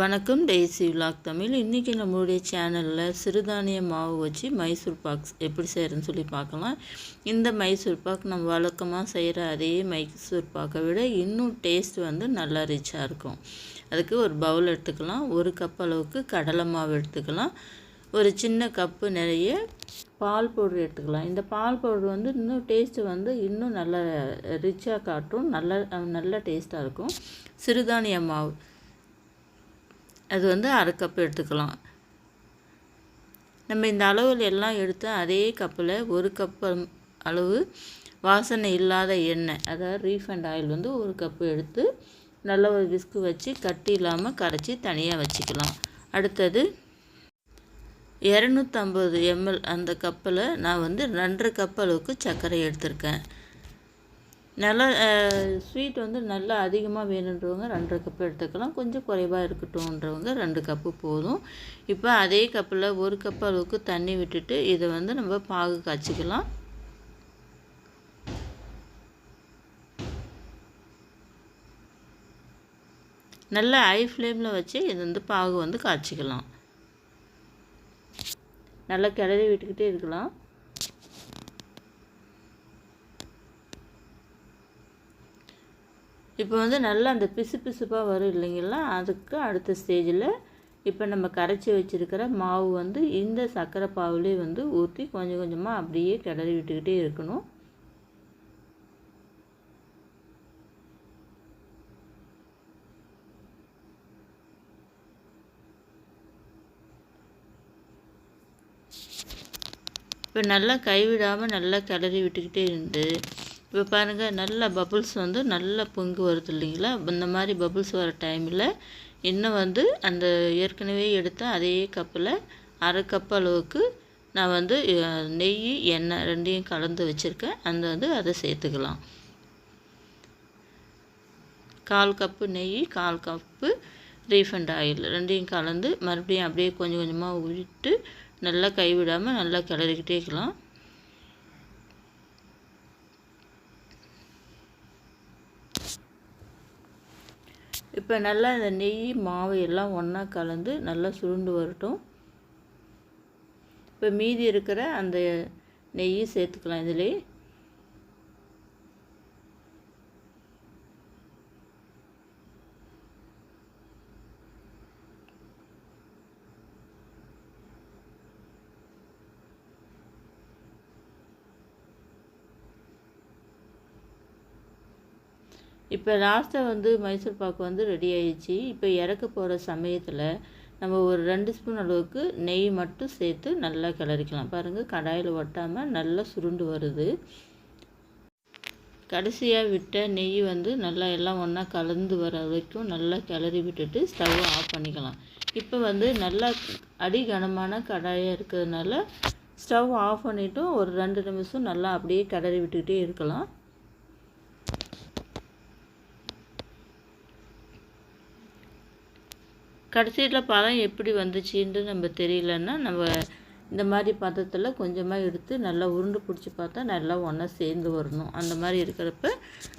வணக்கம் daisy vlog Tamil. இன்றைக்கி நம்மளுடைய சேனலில் சிறுதானிய மாவு வச்சு மைசூர் பாக்ஸ் எப்படி செய்கிறேன்னு சொல்லி பார்க்கலாம். இந்த மைசூர் பாக் நம்ம வழக்கமாக செய்கிற அதே மைசூர் பாக்கை விட இன்னும் டேஸ்ட் வந்து நல்லா ரிச்சாக இருக்கும். அதுக்கு ஒரு பவுல் எடுத்துக்கலாம். ஒரு கப் அளவுக்கு கடலை மாவு எடுத்துக்கலாம். ஒரு சின்ன கப்பு நிறைய பால் பவுடர் எடுத்துக்கலாம். இந்த பால் பவுடர் வந்து இன்னும் டேஸ்ட்டு வந்து இன்னும் நல்லா ரிச்சாக காட்டும். நல்ல நல்ல டேஸ்ட்டாக இருக்கும். சிறுதானிய மாவு. அது வந்து அரை கப் எடுத்துக்கலாம். நம்ம இந்த அளவில் எல்லாம் எடுத்து அதே கப்பில் ஒரு கப் அளவு வாசனை இல்லாத எண்ணெய் அதாவது ரீஃபண்ட் ஆயில் வந்து ஒரு கப்பு எடுத்து நல்ல ஒரு விஸ்கு வச்சு கட்டி இல்லாமல் கரைச்சி தனியாக வச்சுக்கலாம். அடுத்தது இரநூத்தம்பது எம்எல் அந்த கப்பில் நான் வந்து ரெண்டரை கப் அளவுக்கு சர்க்கரை எடுத்திருக்கேன். நல்லா ஸ்வீட் வந்து நல்லா அதிகமாக வேணுன்றவங்க ரெண்டரை கப்பு எடுத்துக்கலாம். கொஞ்சம் குறைவாக இருக்கட்டும்ன்றவங்க ரெண்டு கப்பு போதும். இப்போ அதே கப்பில் ஒரு கப் அளவுக்கு தண்ணி விட்டுட்டு இதை வந்து நம்ம பாகு காய்ச்சிக்கலாம். நல்லா ஹை ஃப்ளேமில் வச்சு இது வந்து பாகு வந்து காய்ச்சிக்கலாம். நல்லா கிளறி விட்டுக்கிட்டே இருக்கலாம். இப்போ வந்து நல்லா அந்த பிசு பிசுப்பாக வரும் இல்லைங்களா? அதுக்கு அடுத்த ஸ்டேஜில் இப்போ நம்ம கரைச்சி வச்சுருக்கிற மாவு வந்து இந்த சர்க்கரை பாவுலேயே வந்து ஊற்றி கொஞ்சம் கொஞ்சமாக அப்படியே கிளறி விட்டுக்கிட்டே இருக்கணும். இப்போ நல்லா கைவிடாமல் நல்லா கிளறி விட்டுக்கிட்டே இருந்து இப்போ பாருங்கள் நல்ல பபுள்ஸ் வந்து நல்லா பொங்கு வருது இல்லைங்களா? இந்த மாதிரி பபுள்ஸ் வர டைமில் இன்னும் வந்து அந்த ஏற்கனவே எடுத்த அதே கப்பில் அரை கப் அளவுக்கு நான் வந்து நெய் எண்ணெய் ரெண்டையும் கலந்து வச்சுருக்கேன். அந்த வந்து அதை சேர்த்துக்கலாம். கால் கப்பு நெய் கால் கப்பு ரீஃபண்ட் ஆயில் ரெண்டையும் கலந்து மறுபடியும் அப்படியே கொஞ்சம் கொஞ்சமாக விட்டு நல்லா கைவிடாமல் நல்லா கிளறிக்கிட்டே இருக்கலாம். இப்போ நல்லா இந்த நெய் மாவு எல்லாம் ஒன்றா கலந்து நல்லா சுருண்டு வரட்டும். இப்போ மீதி இருக்கிற அந்த நெய்யும் சேர்த்துக்கலாம் இதிலே இப்போ லாஸ்ட்டாக வந்து மைசூர் பாக்கு வந்து ரெடி ஆயிடுச்சு. இப்போ இறக்க போகிற சமயத்தில் நம்ம ஒரு ரெண்டு ஸ்பூன் அளவுக்கு நெய் மட்டும் சேர்த்து நல்லா கிளறிக்கலாம். பாருங்கள் கடாயில் ஒட்டாமல் நல்லா சுருண்டு வருது. கடைசியாக விட்ட நெய் வந்து நல்லா எல்லாம் ஒன்றா கலந்து வர வரைக்கும் நல்லா கிளறி விட்டுட்டு ஸ்டவ் ஆஃப் பண்ணிக்கலாம். இப்போ வந்து நல்லா அடி கனமான கடாயாக இருக்கிறதுனால ஸ்டவ் ஆஃப் பண்ணிவிட்டும் ஒரு ரெண்டு நிமிஷம் நல்லா அப்படியே கிளறி விட்டுக்கிட்டே இருக்கலாம். கடைசியில் பதம் எப்படி வந்துச்சுன்ட்டு நம்ம தெரியலன்னா நம்ம இந்த மாதிரி பதத்தில் கொஞ்சமாக எடுத்து நல்லா உருண்டு பிடிச்சி பார்த்தா நல்லா ஒன்றா சேர்ந்து வரணும். அந்த மாதிரி இருக்கிறப்ப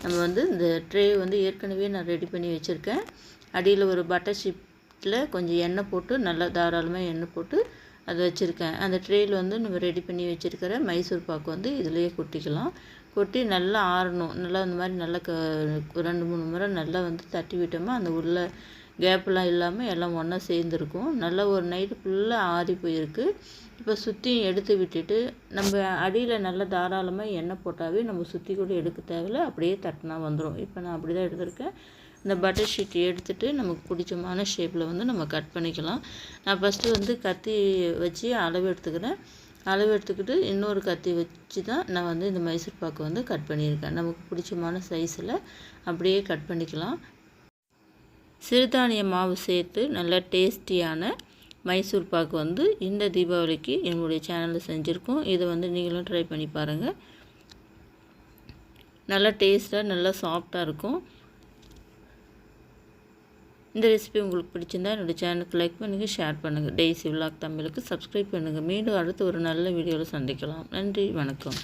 நம்ம வந்து இந்த ட்ரே வந்து ஏற்கனவே நான் ரெடி பண்ணி வச்சுருக்கேன். அடியில் ஒரு பட்டர் ஷிப்பில் கொஞ்சம் எண்ணெய் போட்டு நல்லா தாராளமாக எண்ணெய் போட்டு அதை வச்சுருக்கேன். அந்த ட்ரேயில் வந்து நம்ம ரெடி பண்ணி வச்சுருக்கிற மைசூர் பாக்கு வந்து இதிலேயே கொட்டிக்கலாம். கொட்டி நல்லா ஆறணும். நல்லா அந்த மாதிரி நல்லா க ரெண்டு மூணு முறை நல்லா வந்து தட்டி விட்டோமா அந்த உள்ள கேப்லாம் இல்லாமல் எல்லாம் ஒன்றா சேர்ந்துருக்கும். நல்லா ஒரு நைட்டு ஃபுல்லாக ஆறி போயிருக்கு. இப்போ சுற்றியும் எடுத்து விட்டுட்டு நம்ம அடியில் நல்லா தாராளமாக எண்ணெய் போட்டாவே நம்ம சுற்றி கூட எடுக்க தேவையில்ல. அப்படியே தட்டினா வந்துடும் இப்போ நான் அப்படி தான் எடுத்திருக்கேன். இந்த பட்டர் ஷீட் எடுத்துகிட்டு நமக்கு பிடிச்சமான ஷேப்பில் வந்து நம்ம கட் பண்ணிக்கலாம். நான் ஃபஸ்ட்டு வந்து கத்தி வச்சு அளவு எடுத்துக்கிறேன். அளவு எடுத்துக்கிட்டு இன்னொரு கத்தி வச்சு தான் நான் வந்து இந்த மைசூர் பாக்கு வந்து கட் பண்ணியிருக்கேன். நமக்கு பிடிச்சமான சைஸில் அப்படியே கட் பண்ணிக்கலாம். சிறுதானிய மாவு சேர்த்து நல்ல டேஸ்டியான மைசூர் பாக்கு வந்து இந்த தீபாவளிக்கு என்னுடைய சேனலில் செஞ்சுருக்கோம். இதை வந்து நீங்களும் ட்ரை பண்ணி பாருங்கள் நல்லா டேஸ்ட்டாக நல்லா சாஃப்டாக இருக்கும். இந்த ரெசிபி உங்களுக்கு பிடிச்சிருந்தா என்னோடய சேனலுக்கு லைக் பண்ணுங்கள் ஷேர் பண்ணுங்கள் டெய்ஸி விலாக் தமிழுக்கு சப்ஸ்கிரைப் பண்ணுங்கள் மீண்டும் அடுத்து ஒரு நல்ல வீடியோவில் சந்திக்கலாம். நன்றி வணக்கம்.